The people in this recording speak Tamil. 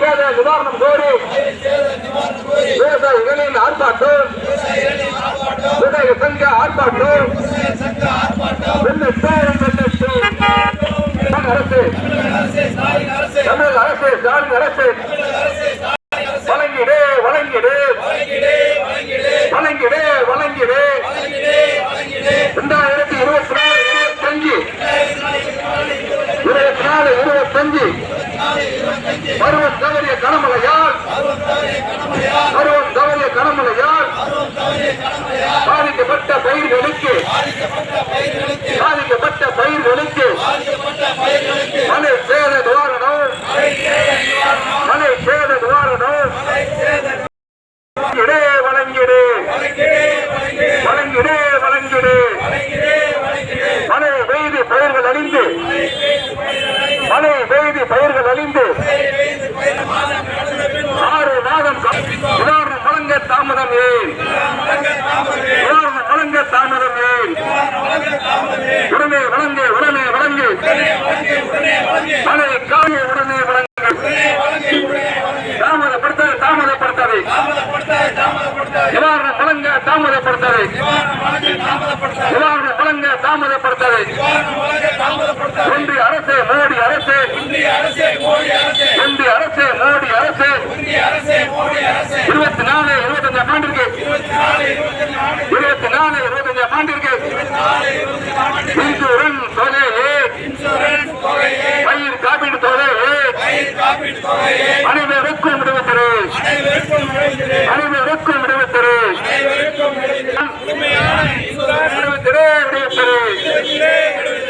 சேத நிவாரணம் கோரி விவசாயிகளின் ஆர்ப்பாட்டம். விவசாய சங்க ஆர்ப்பாட்டம். வெள்ளட்டும் வெள்ளட்டும் அரசு. தமிழக அரசு ஸ்டாலின் அரசு. வழங்கிடு வழங்கிடு. வழங்கிடு வழங்கிடு. ரெண்டாயிரத்தி இருபத்தி நாலு இருபத்தஞ்சு இருபத்தி நாலு இருபத்தஞ்சு பருவம் தவறிய கனமழையால் பருவம் தவறிய கனமழையால் பாதிக்கப்பட்ட பயிர்களுக்கு பாதிக்கப்பட்ட பயிர்களுக்கு மழை சேத நிவாரணம் மழை சேத நிவாரணம் வழங்கிடு வழங்கிடு வழங்கிடு வழங்கிடு மழை பெய்து பயிர்கள் அழிந்து மழை பெய்து பயிர்கள் அழிந்து ஆறு மாதம் கா- நிவாரணம் வழங்க தாமதம் ஏன் நிவாரணம் வழங்க தாமதம் உடனே வழங்கு உடனே வழங்கு மழை காய உடனே வழங்கு தாமதப்படுத்த தாமதப்படுத்தாதே நிவாரணம் வழங்க தாமதப்படுத்தாதே நிவாரணம் வழங்க தாமதப்படுத்தாதே ஒன்றிய அரசு மோடி அரசு. ஒன்றிய ஆண்டிற்கு இன்சூரன்ஸ் தொகையே. பயிர் காப்பீடு தொகையே. அனைவருக்கும் விடுவிக்கிறேன்.